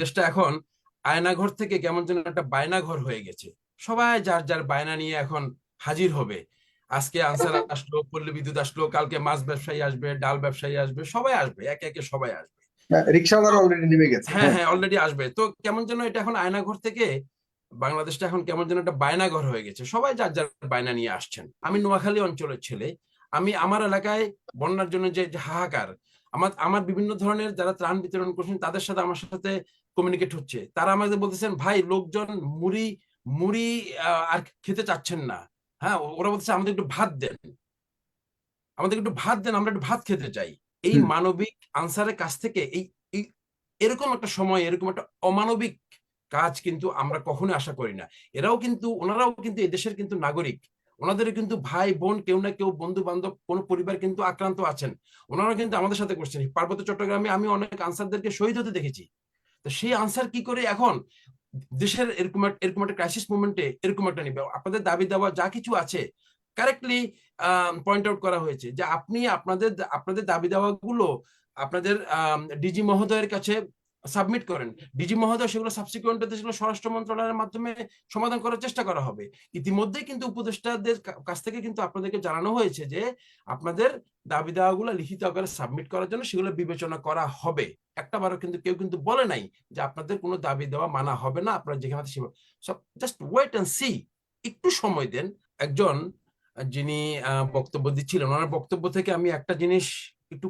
দেশটা এখন আয়নাঘর থেকে কেমন যেন একটা বায়নাঘর হয়ে গেছে। সবাই যার যার বায়না নিয়ে এখন হাজির হবে। আজকে আনসার আসলো পল্লী বিদ্যুৎ আসলো কালকে মাছ ব্যবসায়ী আসবে ডাল ব্যবসায়ী আসবে সবাই আসবে একে একে সবাই আসবে। অলরেডি নেমে গেছে হ্যাঁ হ্যাঁ। অলরেডি আসবে। তো কেমন যেন এটা এখন আয়নাঘর থেকে বাংলাদেশটা এখন কেমন যেন একটা বায়নাঘর হয়ে গেছে। সবাই যার যার বায়না নিয়ে আসছেন। আমি নোয়াখালী অঞ্চলের ছেলে। আমি আমার এলাকায় বন্যার জন্য যে হাহাকার আমার আমার বিভিন্ন ধরনের যারা ত্রাণ বিতরণ করছেন তাদের সাথে আমার সাথে কমিউনিকেট হচ্ছে। তারা আমাদের বলতেছেন ভাই লোকজন মুড়ি মুড়ি আর খেতে চাচ্ছেন না। হ্যাঁ ওরা বলতেছে আমাদের একটু ভাত দেন। আমাদের একটু ভাত দেন আমরা একটু ভাত খেতে চাই। এই মানবিক আনসারের কাছ থেকে এই এই এরকম একটা সময় এরকম একটা অমানবিক কাজ কিন্তু আমরা কখনো আশা করি না। এরাও কিন্তু ওনারাও কিন্তু এদেশের কিন্তু নাগরিক। ওনাদের কিন্তু ভাই, বোন, কেউ না কেউ বন্ধু বান্ধব কোন পরিবার কিন্তু আক্রান্ত আছেন। ওনারা কিন্তু আমাদের সাথে করছেন। পার্বত্য চট্টগ্রামে আমি অনেক আনসারদেরকে শহীদ হতে দেখেছি। তো সেই আনসার কি করে এখন দেশের এরকম এরকম একটা ক্রাইসিস মুভমেন্টে এরকম একটা নিবে? আপনাদের দাবি দেওয়া যা কিছু আছে কারেক্টলি পয়েন্ট আউট করা হয়েছে যে আপনি আপনাদের আপনাদের দাবি দেওয়াগুলো আপনাদের ডিজি মহোদয়ের কাছে সাবমিট করেন। ডিজি মহোদয় সেগুলো সাবসিকুয়েন্ট সেগুলো স্বরাষ্ট্র মন্ত্রণালয়ের মাধ্যমে সমাধান করার চেষ্টা করা হবে। ইতিমধ্যেই কিন্তু উপদেষ্টাদের কাছ থেকে কিন্তু আপনাদেরকে জানানো হয়েছে যে, আপনাদের দাবি দেওয়াগুলো লিখিত আকারে সাবমিট করার জন্য সেগুলো বিবেচনা করা হবে। একটা বারও কিন্তু কেউ কিন্তু বলে নাই যে আপনাদের কোনো দাবি দেওয়া মানা হবে না, আপনারা যেখানে সব জাস্ট ওয়েট অ্যান্ড সি একটু সময় দেন। একজন যিনি বক্তব্য দিচ্ছিলেন, ওনার বক্তব্য থেকে আমি একটা জিনিস একটু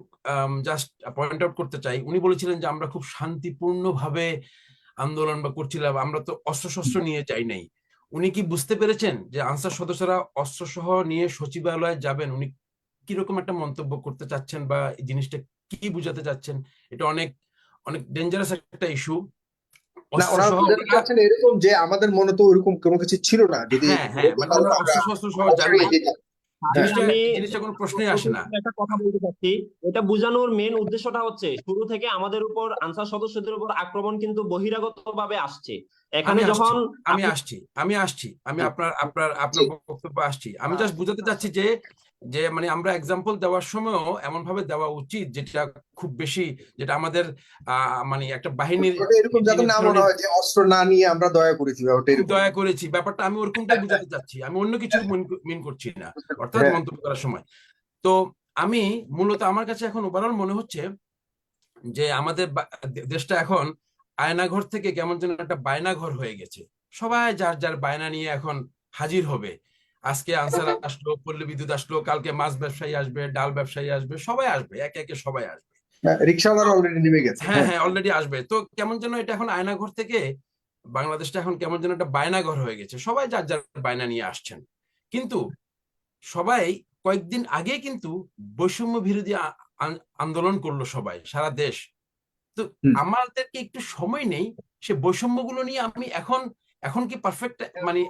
জাস্ট পয়েন্ট আউট করতে চাই। উনি বলেছিলেন যে আমরা খুব শান্তিপূর্ণভাবে আন্দোলন বা করছিলাম আমরা তো অস্ত্রশস্ত্র নিয়ে যাই নাই। উনি কি বুঝতে পেরেছেন যে আনসার সদস্যরা অস্ত্রসহ নিয়ে সচিবালয়ে যাবেন? উনি কীরকম একটা মন্তব্য করতে চাচ্ছেন বা এই জিনিসটা কি বুঝাতে চাচ্ছেন? এটা অনেক অনেক ডেঞ্জারাস একটা ইস্যু এরকম যে আমাদের মনে তো ওরকম কোনো কিছু ছিল না। যদি হ্যাঁ হ্যাঁ একটা কথা বলতে চাচ্ছি। এটা বোঝানোর মেন উদ্দেশ্যটা হচ্ছে শুরু থেকে আমাদের উপর আনসার সদস্যদের উপর আক্রমণ কিন্তু বহিরাগত ভাবে আসছে। এখানে যখন আমি আসছি আমি আসছি আমি আপনার আপনার আপনার বক্তব্য আসছি। আমি জাস্ট বুঝাতে চাচ্ছি যে যে মানে আমরা এক্সাম্পল দেওয়ার সময়ও এমন ভাবে দেওয়া উচিত যেটা খুব বেশি যেটা আমাদের মানে একটা বাহিনীর এরকম যাতে না মনে হয় যে অস্ত্র না নিয়ে আমরা দয়া করেছি দয়া করেছি ব্যাপারটা আমি ওরকমটা বুঝাতে চাচ্ছি। আমি অন্য কিছু মিন করছি না অর্থাৎ হ্যাঁ। মন্তব্য করার সময়। তো আমি মূলত আমার কাছে এখন ওভারঅল মনে হচ্ছে যে আমাদের দেশটা এখন আয়নাঘর থেকে কেমন যেন একটা বায়নাঘর হয়ে গেছে। সবাই যার যার বায়না নিয়ে এখন হাজির হবে। আজকে আনসার আসলো পল্লী বিদ্যুৎ আসলো কালকে মাছ ব্যবসায়ী আসবে ডাল ব্যবসায়ী আসবে সবাই আসবে একে একে সবাই আসবে। রিক্সাওয়ালারা অলরেডি নেমে গেছে। হ্যাঁ হ্যাঁ অলরেডি আসবে। তো কেমন যেন এটা এখন আয়নাঘর থেকে বাংলাদেশটা এখন কেমন যেন একটা বায়নাঘর হয়ে গেছে। সবাই যার যার বায়না নিয়ে আসছেন। কিন্তু সবাই কয়েকদিন আগে কিন্তু বৈষম্য বিরোধী আন্দোলন করল সবাই সারা দেশ। তো আমাদেরকে একটু সময় নেই সে বৈষম্যগুলো নিয়ে আমি এখন এখন কি পারফেক্ট মানে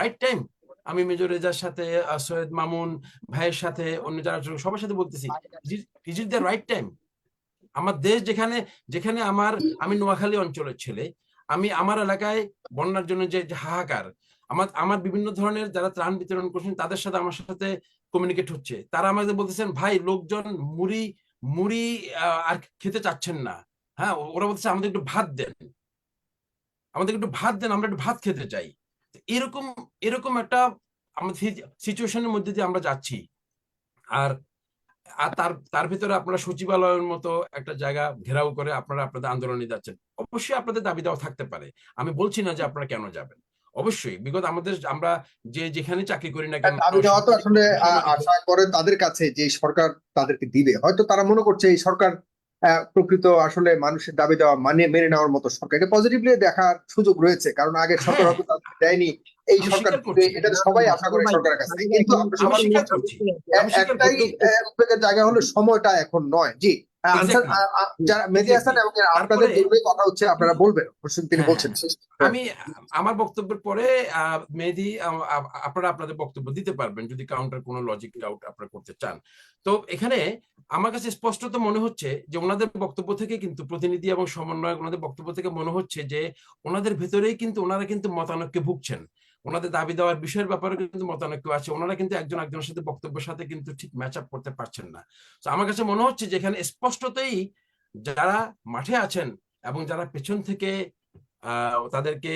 রাইট টাইম আমি মেজর রেজার সাথে সৈয়দ মামুন ভাইয়ের সাথে অন্য যারা সবার সাথে বলতেছি is it the right time আমার দেশ যেখানে যেখানে আমার আমি নোয়াখালী অঞ্চলের ছেলে আমি আমার এলাকায় বন্যার জন্য যে হাহাকার আমার আমার বিভিন্ন ধরনের যারা ত্রাণ বিতরণ করছেন তাদের সাথে আমার সাথে কমিউনিকেট হচ্ছে। তারা আমাদের বলতেছেন ভাই লোকজন মুড়ি মুড়ি আর খেতে চাচ্ছেন না। হ্যাঁ ওরা বলতেছে আমাদের একটু ভাত দেন। আমাদের একটু ভাত দেন আমরা একটু ভাত খেতে চাই। এরকম এরকম একটা আমাদের সিচুয়েশনের মধ্যে দিয়ে আমরা যাচ্ছি। আর আর তার তার ভিতরে আপনারা সচিবালয়ের মতো একটা জায়গা ঘেরাও করে আপনারা আপনাদের আন্দোলনে যাচ্ছেন। অবশ্যই আপনাদের দাবি দেওয়া থাকতে পারে। আমি বলছি না যে আপনারা কেন যাবেন। অবশ্যই বিগত আমাদের আমরা যে যেখানে চাকরি করি না কেন দাবি দেওয়া তো আসলে আশা করে তাদের কাছে যে সরকার তাদেরকে দিবে। হয়তো তারা মনে করছে এই সরকার প্রকৃত আসলে মানুষের দাবি দেওয়া মানে মেনে নেওয়ার মতো সরকারকে এটা পজিটিভলি দেখার সুযোগ রয়েছে কারণ আগে সরকার হ্যাঁ। হয়তো দেয়নি। এই সরকার। এটা সবাই আশা করে সরকারের কাছে। কিন্তু আমরা একটাই উদ্বেগের জায়গা হলো সময়টা এখন নয়। জি। আমি আমার বক্তব্যের পরে মেহেদি আপনারা আপনাদের বক্তব্য দিতে পারবেন যদি কাউন্টার কোনো লজিক আউট আপনারা করতে চান। তো এখানে আমার কাছে স্পষ্টত মনে হচ্ছে যে ওনাদের বক্তব্য থেকে কিন্তু প্রতিনিধি এবং সমন্বয়ক ওনাদের বক্তব্য থেকে মনে হচ্ছে যে ওনাদের ভেতরেই কিন্তু ওনারা কিন্তু মতানৈক্যে ভুগছেন। ওনাদের দাবি দেওয়ার বিষয়ের ব্যাপারে কিন্তু মতানৈক্য আছে। ওনারা কিন্তু একজন একজনের সাথে বক্তব্যের সাথে কিন্তু ঠিক ম্যাচ আপ করতে পারছেন না। তো আমার কাছে মনে হচ্ছে যে এখানে স্পষ্টতই যারা মাঠে আছেন এবং যারা পেছন থেকে আহ, তাদেরকে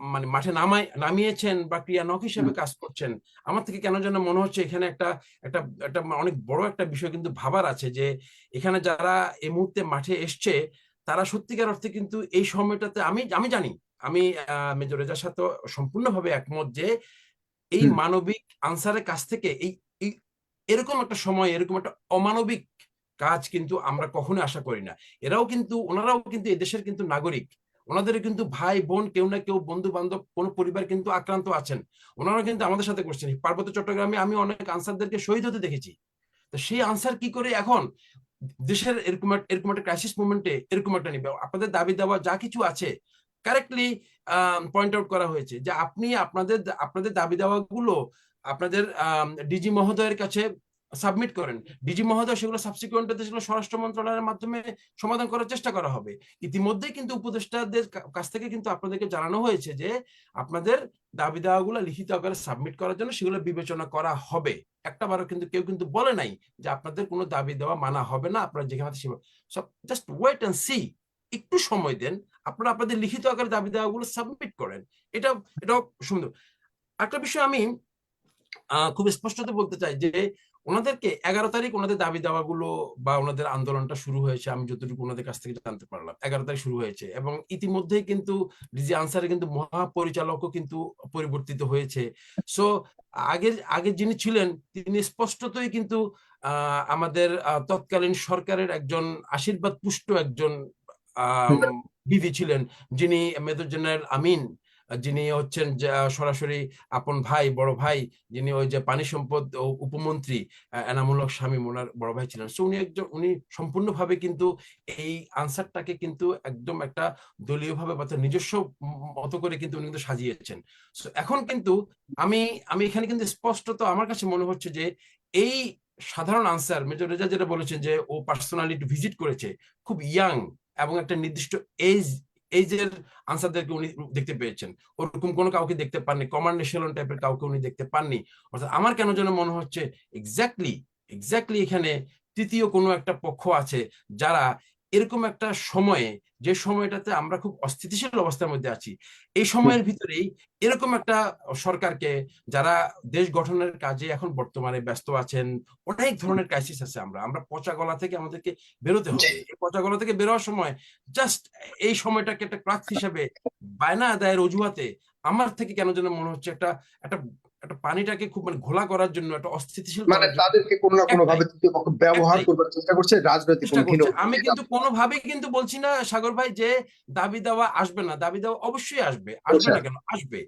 মানে মাঠে নামাই নামিয়েছেন বা ক্রিয়ানক হিসেবে কাজ করছেন আমার থেকে কেন যেন মনে হচ্ছে এখানে একটা একটা একটা অনেক বড় একটা বিষয় কিন্তু ভাবার আছে যে এখানে যারা এই মুহূর্তে মাঠে এসছে তারা সত্যিকার অর্থে কিন্তু এই সময়টাতে আমি আমি জানি আমি মেজর রেজার সাথে সম্পূর্ণভাবে একমত যে এই মানবিক আনসারের কাছ থেকে এই এরকম একটা সময় এরকম একটা অমানবিক কাজ কিন্তু আমরা কখনো আশা করি না। এরাও কিন্তু ওনারাও কিন্তু এদেশের কিন্তু নাগরিক। ওনাদের কিন্তু ভাই বোন কেউ না কেউ বন্ধু বান্ধব কোন পরিবার কিন্তু আক্রান্ত আছেন। ওনারা কিন্তু আমাদের সাথে করছেন। পার্বত্য চট্টগ্রামে আমি অনেক আনসারদেরকে শহীদ হতে দেখেছি। তো সেই আনসার কি করে এখন দেশের এরকম এরকম একটা ক্রাইসিস মুভমেন্টে এরকম একটা নিবে। আপনাদের দাবি দেওয়া যা কিছু আছে কারেক্টলি পয়েন্ট আউট করা হয়েছে যে আপনি আপনাদের আপনাদের দাবি দেওয়াগুলো আপনাদের ডিজি মহোদয়ের কাছে সাবমিট করেন। ডিজি মহোদয় সেগুলো সাবসিকুয়েন্ট সেগুলো স্বরাষ্ট্র মন্ত্রণালয়ের মাধ্যমে সমাধান করার চেষ্টা করা হবে। ইতিমধ্যেই কিন্তু উপদেষ্টাদের কাছ থেকে কিন্তু আপনাদেরকে জানানো হয়েছে যে, আপনাদের দাবি দেওয়াগুলো লিখিত আকারে সাবমিট করার জন্য সেগুলো বিবেচনা করা হবে। একটা বারও কিন্তু কেউ কিন্তু বলে নাই যে আপনাদের কোনো দাবি দেওয়া মানা হবে না, আপনারা যেখানে সব জাস্ট ওয়েট অ্যান্ড সি একটু সময় দেন, আপনারা আপনাদের লিখিত আকারে দাবি দেওয়াগুলো সাবমিট করেন। এটা এটাও সুন্দর। একটা বিষয় আমি খুব স্পষ্টত বলতে চাই যে ওনাদেরকে এগারো তারিখ ওনাদের দাবি দাওয়াগুলো বা ওনাদের আন্দোলনটা শুরু হয়েছে, আমি যতটুকু ওনাদের কাছ থেকে জানতে পারলাম। এগারো তারিখ শুরু হয়েছে এবং ইতিমধ্যেই কিন্তু ডিজি আনসারে কিন্তু মহাপরিচালকও কিন্তু পরিবর্তিত হয়েছে। সো আগের আগের যিনি ছিলেন, তিনি স্পষ্টতই কিন্তু আমাদের তৎকালীন সরকারের একজন আশীর্বাদ পুষ্ট একজন বিধি ছিলেন, যিনি মেজর জেনারেল আমিন। যিনি হচ্ছেন সরাসরি আপন ভাই বড় ভাই যিনি ওই যে পানি সম্পদ উপমন্ত্রী আহ, এনামুল হক শামীম ওনার বড় ভাই ছিলেন। সো উনি একজন উনি সম্পূর্ণভাবে কিন্তু এই আনসারটাকে কিন্তু একদম একটা দলীয়ভাবে বা নিজস্ব মতো করে কিন্তু উনি কিন্তু সাজিয়েছেন। সো এখন কিন্তু আমি আমি এখানে কিন্তু স্পষ্টত আমার কাছে মনে হচ্ছে যে এই সাধারণ আনসার মেজর রেজা যেটা বলেছেন যে ও পার্সোনালি ভিজিট করেছে খুব ইয়াং এবং একটা নির্দিষ্ট এজ এজের আনসারদেরকে উনি দেখতে পেয়েছেন। ওরকম কোনো কাউকে দেখতে পাননি কমান্ড এশেলন টাইপের কাউকে উনি দেখতে পাননি। অর্থাৎ আমার কেন যেন মনে হচ্ছে এক্স্যাক্টলি এক্স্যাক্টলি এখানে তৃতীয় কোনো একটা পক্ষ আছে যারা এরকম একটা সময়ে যে সময়টাতে আমরা খুব অস্থিতিশীল অবস্থার মধ্যে আছি এই সময়ের ভিতরেই এরকম একটা সরকারকে যারা দেশ গঠনের কাজে এখন বর্তমানে ব্যস্ত আছেন অনেক ধরনের ক্রাইসিস আছে আমরা আমরা পচা গলা থেকে আমাদেরকে বেরোতে হবে। এই পচা গলা থেকে বেরোয়ার সময় জাস্ট এই সময়টাকে একটা ক্রাক হিসাবে বায়না আদায়ের অজুহাতে আমার থেকে কেন যেন মনে হচ্ছে একটা একটা একটা পানিটাকে খুব মানে ঘোলা করার জন্য একটা অস্থিতিশীল মানে তাদেরকে কোনো না কোনো ভাবে তৃতীয় পক্ষ ব্যবহার। করবার চেষ্টা করছে রাজনৈতিক আমি কিন্তু কোনোভাবেই কিন্তু বলছি না সাগর ভাই যে দাবি দেওয়া আসবে না দাবি দেওয়া অবশ্যই আসবে। আসবে না আচ্ছা। কেন? আসবে।